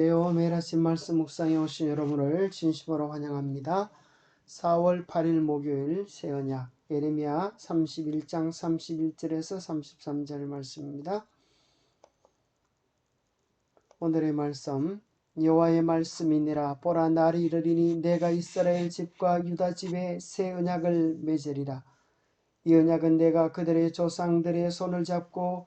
네오 메라신 말씀 묵상에 오신 여러분을 진심으로 환영합니다. 4월 8일 목요일 새언약 예레미야 31장 31절에서 33절 말씀입니다. 오늘의 말씀 여호와의 말씀이니라 보라 날이 이르리니 내가 이스라엘 집과 유다 집에 새 언약을 맺으리라 이 언약은 내가 그들의 조상들의 손을 잡고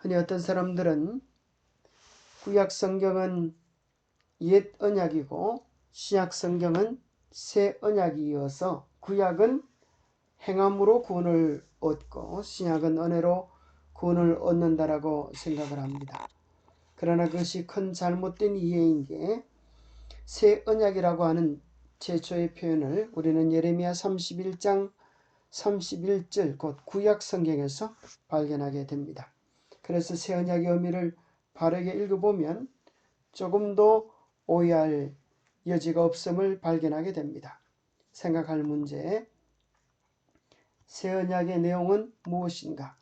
흔히 어떤 사람들은 구약 성경은 옛 언약이고 신약 성경은 새 언약이어서 구약은 행함으로 구원을 얻고 신약은 은혜로 구원을 얻는다라고 생각을 합니다. 그러나 그것이 큰 잘못된 이해인 게 새 언약이라고 하는 최초의 표현을 우리는 예레미야 31장 31절 곧 구약 성경에서 발견하게 됩니다. 그래서 새 언약의 의미를 바르게 읽어보면 조금 더 오해할 여지가 없음을 발견하게 됩니다. 생각할 문제 새 언약의 내용은 무엇인가?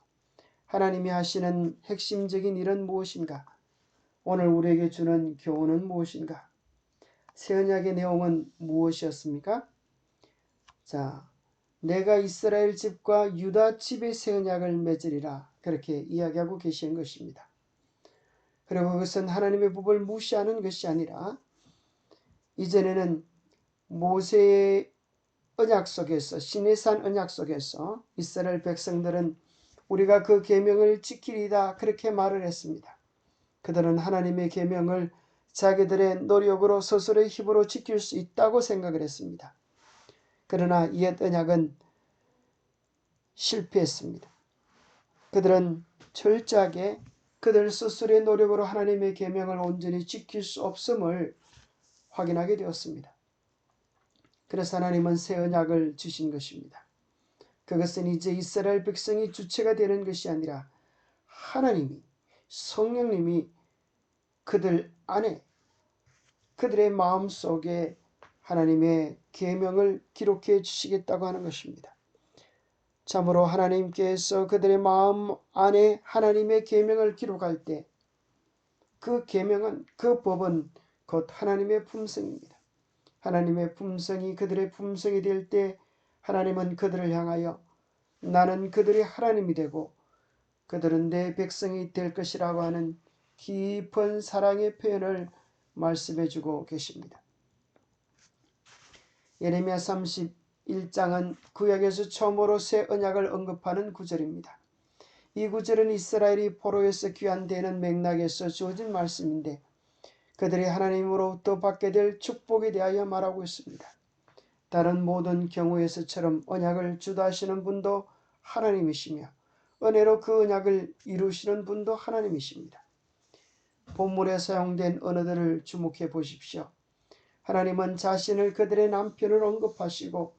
하나님이 하시는 핵심적인 일은 무엇인가? 오늘 우리에게 주는 교훈은 무엇인가? 새 언약의 내용은 무엇이었습니까? 자, 내가 이스라엘 집과 유다 집의 새 언약을 맺으리라. 그렇게 이야기하고 계신 것입니다. 그리고 그것은 하나님의 법을 무시하는 것이 아니라 이전에는 모세의 언약 속에서 시내산 언약 속에서 이스라엘 백성들은 우리가 그 계명을 지키리다 그렇게 말을 했습니다. 그들은 하나님의 계명을 자기들의 노력으로 스스로의 힘으로 지킬 수 있다고 생각을 했습니다. 그러나 옛 언약은 실패했습니다. 그들은 철저하게 그들 스스로의 노력으로 하나님의 계명을 온전히 지킬 수 없음을 확인하게 되었습니다. 그래서 하나님은 새 언약을 주신 것입니다. 그것은 이제 이스라엘 백성이 주체가 되는 것이 아니라 하나님이 성령님이 그들 안에 그들의 마음 속에 하나님의 계명을 기록해 주시겠다고 하는 것입니다. 참으로 하나님께서 그들의 마음 안에 하나님의 계명을 기록할 때 그 계명은 그 법은 곧 하나님의 품성입니다. 하나님의 품성이 그들의 품성이 될 때 하나님은 그들을 향하여 나는 그들의 하나님이 되고 그들은 내 백성이 될 것이라고 하는 깊은 사랑의 표현을 말씀해 주고 계십니다. 예레미야 30 1장은 구약에서 처음으로 새 언약을 언급하는 구절입니다. 이 구절은 이스라엘이 포로에서 귀환되는 맥락에서 주어진 말씀인데 그들이 하나님으로부터 받게 될 축복에 대하여 말하고 있습니다. 다른 모든 경우에서처럼 언약을 주도하시는 분도 하나님이시며 은혜로 그 언약을 이루시는 분도 하나님이십니다. 본문에 사용된 언어들을 주목해 보십시오. 하나님은 자신을 그들의 남편을 언급하시고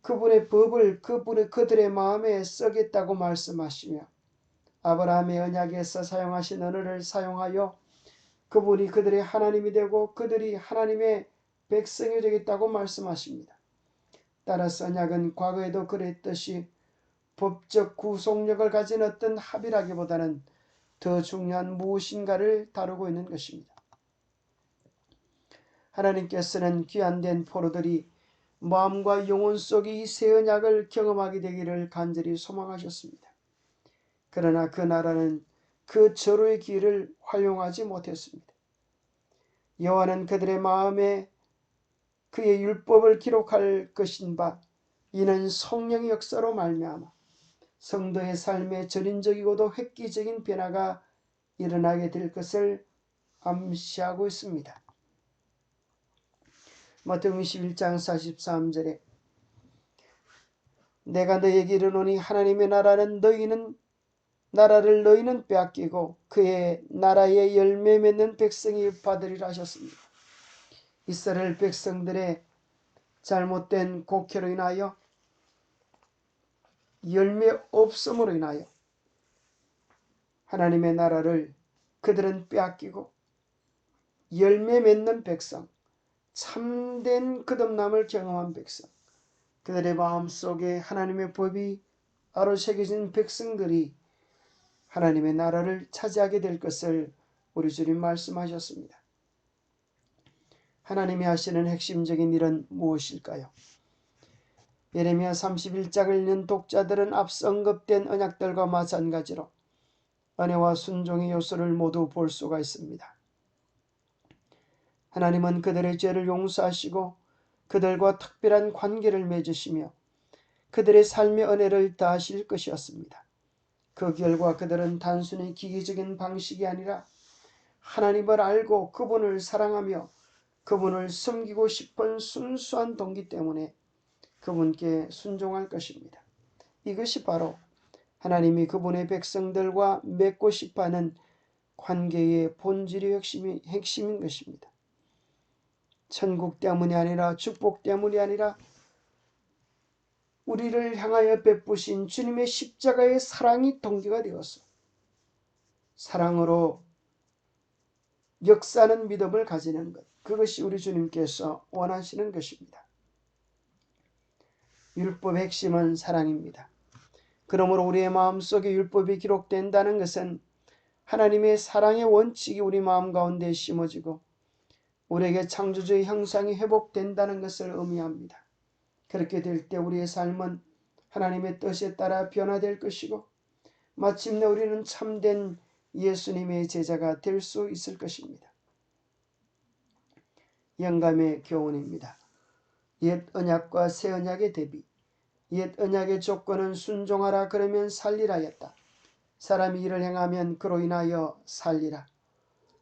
그분의 법을 그분의 그들의 마음에 쓰겠다고 말씀하시며 아브라함의 언약에서 사용하신 언어를 사용하여 그분이 그들의 하나님이 되고 그들이 하나님의 백성이 되겠다고 말씀하십니다. 따라서 언약은 과거에도 그랬듯이 법적 구속력을 가진 어떤 합의라기보다는 더 중요한 무엇인가를 다루고 있는 것입니다. 하나님께서는 귀한된 포로들이 마음과 영혼 속에 이새 언약을 경험하게 되기를 간절히 소망하셨습니다. 그러나 그 나라는 그 절호의 길을 활용하지 못했습니다. 여호와는 그들의 마음에 그의 율법을 기록할 것인 바 이는 성령의 역사로 말미암아 성도의 삶에 전인적이고도 획기적인 변화가 일어나게 될 것을 암시하고 있습니다. 마태복음 21장 43절에 내가 너에게 이르노니 하나님의 나라는 너희는 나라를 너희는 빼앗기고 그의 나라의 열매 맺는 백성이 받으리라 하셨습니다. 이스라엘 백성들의 잘못된 곡해로 인하여 열매 없음으로 인하여 하나님의 나라를 그들은 빼앗기고 열매 맺는 백성, 참된 거듭남을 경험한 백성, 그들의 마음속에 하나님의 법이 아로새겨진 백성들이 하나님의 나라를 차지하게 될 것을 우리 주님 말씀하셨습니다. 하나님이 하시는 핵심적인 일은 무엇일까요? 예레미야 31장을 읽는 독자들은 앞서 언급된 언약들과 마찬가지로 은혜와 순종의 요소를 모두 볼 수가 있습니다. 하나님은 그들의 죄를 용서하시고 그들과 특별한 관계를 맺으시며 그들의 삶의 은혜를 다하실 것이었습니다. 그 결과 그들은 단순히 기계적인 방식이 아니라 하나님을 알고 그분을 사랑하며 그분을 섬기고 싶은 순수한 동기 때문에 그분께 순종할 것입니다. 이것이 바로 하나님이 그분의 백성들과 맺고 싶어 하는 관계의 본질의 핵심인 것입니다. 천국 때문이 아니라 축복 때문이 아니라 우리를 향하여 베푸신 주님의 십자가의 사랑이 동기가 되었어. 사랑으로 역사는 믿음을 가지는 것. 그것이 우리 주님께서 원하시는 것입니다. 율법의 핵심은 사랑입니다. 그러므로 우리의 마음속에 율법이 기록된다는 것은 하나님의 사랑의 원칙이 우리 마음 가운데 심어지고 우리에게 창조주의 형상이 회복된다는 것을 의미합니다. 그렇게 될 때 우리의 삶은 하나님의 뜻에 따라 변화될 것이고 마침내 우리는 참된 예수님의 제자가 될 수 있을 것입니다. 영감의 교훈입니다. 옛 언약과 새 언약의 대비 옛 언약의 조건은 순종하라 그러면 살리라였다. 사람이 이를 행하면 그로 인하여 살리라.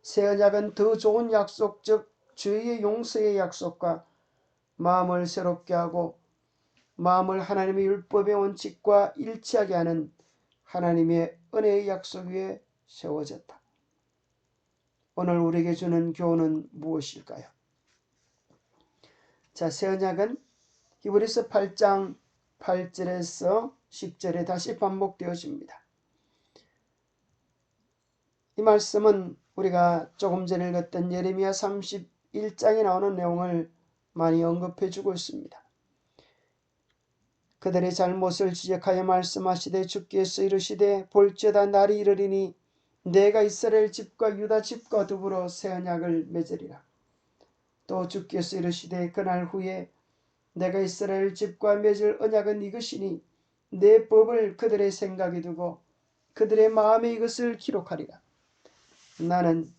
새 언약은 더 좋은 약속 즉 죄의 용서의 약속과 마음을 새롭게 하고 마음을 하나님의 율법의 원칙과 일치하게 하는 하나님의 은혜의 약속 위에 세워졌다. 오늘 우리에게 주는 교훈은 무엇일까요? 자, 새 언약은 히브리서 8장 8절에서 10절에 다시 반복되어집니다. 이 말씀은 우리가 조금 전에 읽었던 예레미야 31장에 나오는 내용을 많이 언급해 주고 있습니다. 그들의 잘못을 지적하여 말씀하시되 주께서 이르시되 볼지어다 날이 이르리니 내가 이스라엘 집과 유다 집과 더불어 새 언약을 맺으리라. 또 주께서 이르시되 그날 후에 내가 이스라엘 집과 맺을 언약은 이것이니 내 법을 그들의 생각에 두고 그들의 마음에 이것을 기록하리라. 나는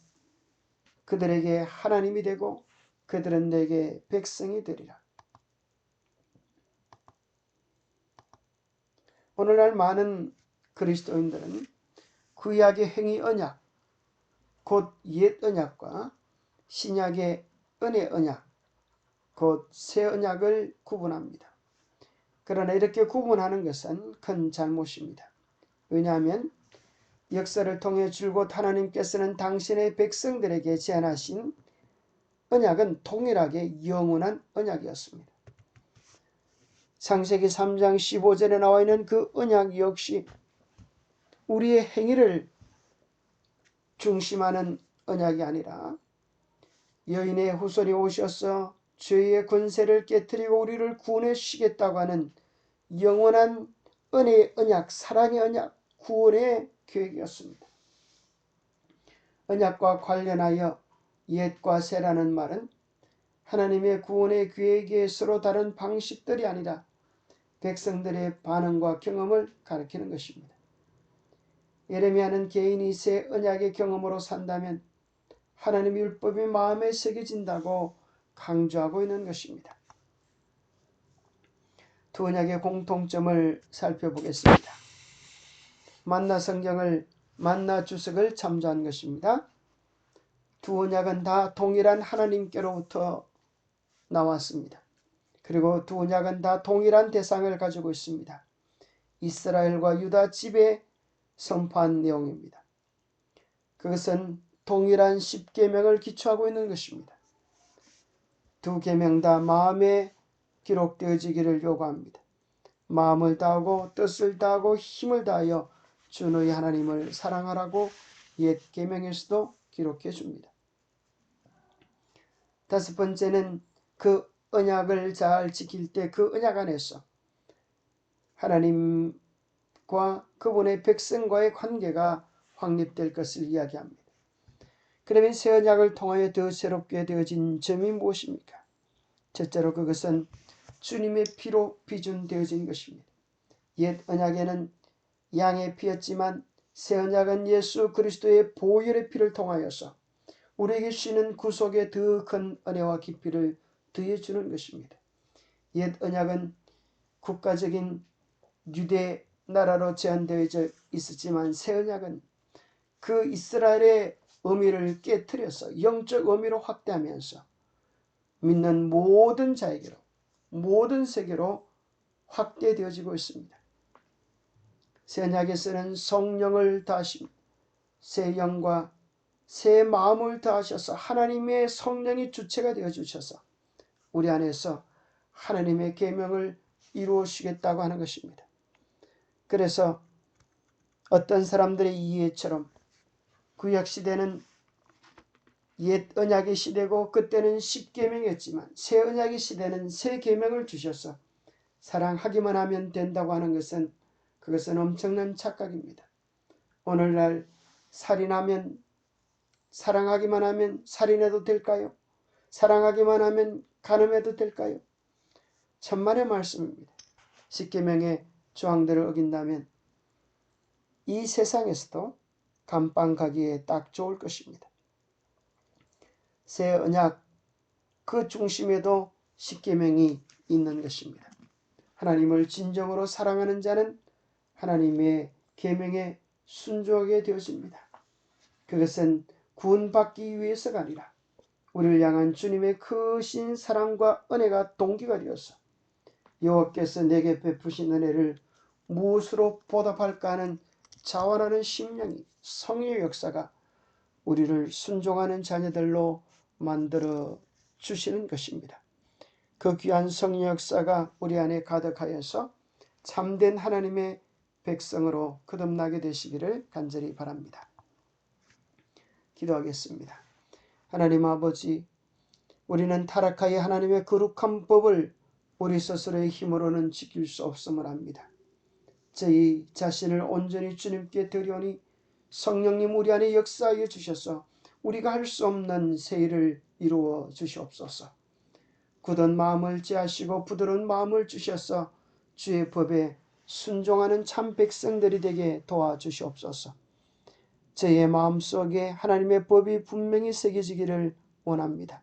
그들에게 하나님이 되고 그들은 내게 백성이 되리라. 오늘날 많은 그리스도인들은 구약의 행위 언약, 곧 옛 언약과 신약의 은혜 언약, 곧 새 언약을 구분합니다. 그러나 이렇게 구분하는 것은 큰 잘못입니다. 왜냐하면 역사를 통해 줄곧 하나님께서는 당신의 백성들에게 제안하신 언약은 동일하게 영원한 언약이었습니다. 창세기 3장 15절에 나와 있는 그 언약 역시 우리의 행위를 중심하는 언약이 아니라 여인의 후손이 오셔서 죄의 권세를 깨뜨리고 우리를 구원해 주시겠다고 하는 영원한 은혜의 언약, 사랑의 언약, 구원의 계획이었습니다. 언약과 관련하여 옛과 새라는 말은 하나님의 구원의 계획에 서로 다른 방식들이 아니라 백성들의 반응과 경험을 가리키는 것입니다. 예레미야는 개인이 새 언약의 경험으로 산다면 하나님의 율법이 마음에 새겨진다고 강조하고 있는 것입니다. 두 언약의 공통점을 살펴보겠습니다. 만나 성경을 만나 주석을 참조한 것입니다. 두 언약은 다 동일한 하나님께로부터 나왔습니다. 그리고 두 언약은 다 동일한 대상을 가지고 있습니다. 이스라엘과 유다 집에 선포한 내용입니다. 그것은 동일한 십계명을 기초하고 있는 것입니다. 두 계명 다 마음에 기록되어지기를 요구합니다. 마음을 다하고 뜻을 다하고 힘을 다하여 주 너희 하나님을 사랑하라고 옛 계명에서도 기록해 줍니다. 다섯 번째는 그 언약을 잘 지킬 때 그 언약 안에서 하나님과 그분의 백성과의 관계가 확립될 것을 이야기합니다. 그러면 새 언약을 통하여 더 새롭게 되어진 점이 무엇입니까? 첫째로 그것은 주님의 피로 비준되어진 것입니다. 옛 언약에는 양의 피였지만 새 언약은 예수 그리스도의 보혈의 피를 통하여서 우리에게 주시는 구속의 더 큰 은혜와 깊이를 더해 주는 것입니다. 옛 언약은 국가적인 유대 나라로 제한되어 있었지만 새 언약은 그 이스라엘의 의미를 깨뜨려서 영적 의미로 확대하면서 믿는 모든 자에게로 모든 세계로 확대되어지고 있습니다. 새 언약에서는 성령을 다하심, 새 영과 새 마음을 다하셔서 하나님의 성령이 주체가 되어 주셔서 우리 안에서 하나님의 계명을 이루시겠다고 하는 것입니다. 그래서 어떤 사람들의 이해처럼 구약 시대는 옛 언약의 시대고 그때는 십계명이었지만 새 언약의 시대는 새 계명을 주셔서 사랑하기만 하면 된다고 하는 것은 그것은 엄청난 착각입니다. 오늘날 살인하면 사랑하기만 하면 살인해도 될까요? 사랑하기만 하면 간음해도 될까요? 천만의 말씀입니다. 십계명의 조항들을 어긴다면 이 세상에서도 감방 가기에 딱 좋을 것입니다. 새 언약 그 중심에도 십계명이 있는 것입니다. 하나님을 진정으로 사랑하는 자는 하나님의 계명에 순종하게 되어집니다. 그것은 구원받기 위해서가 아니라 우리를 향한 주님의 크신 사랑과 은혜가 동기가 되어서 여호와께서 내게 베푸신 은혜를 무엇으로 보답할까 하는 자원하는 심령이 성의 역사가 우리를 순종하는 자녀들로 만들어 주시는 것입니다. 그 귀한 성의 역사가 우리 안에 가득하여서 참된 하나님의 백성으로 거듭나게 되시기를 간절히 바랍니다. 기도하겠습니다. 하나님 아버지, 우리는 타락하여 하나님의 거룩한 법을 우리 스스로의 힘으로는 지킬 수 없음을 압니다. 저희 자신을 온전히 주님께 드려니 성령님 우리 안에 역사하여 주셔서 우리가 할 수 없는 새 일을 이루어 주시옵소서. 굳은 마음을 제하시고 부드러운 마음을 주셔서 주의 법에 순종하는 참 백성들이 되게 도와주시옵소서. 저의 마음속에 하나님의 법이 분명히 새겨지기를 원합니다.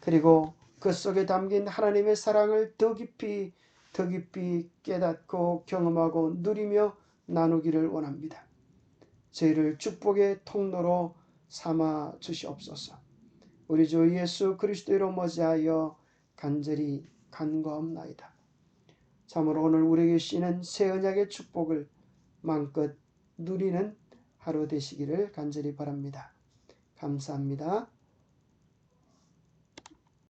그리고 그 속에 담긴 하나님의 사랑을 더 깊이 더 깊이 깨닫고 경험하고 누리며 나누기를 원합니다. 저희를 축복의 통로로 삼아 주시옵소서. 우리 주 예수 그리스도로 머지하여 간절히 간구하옵나이다. 참으로 오늘 우리에게 주시는 새 언약의 축복을 마음껏 누리는 하루 되시기를 간절히 바랍니다. 감사합니다.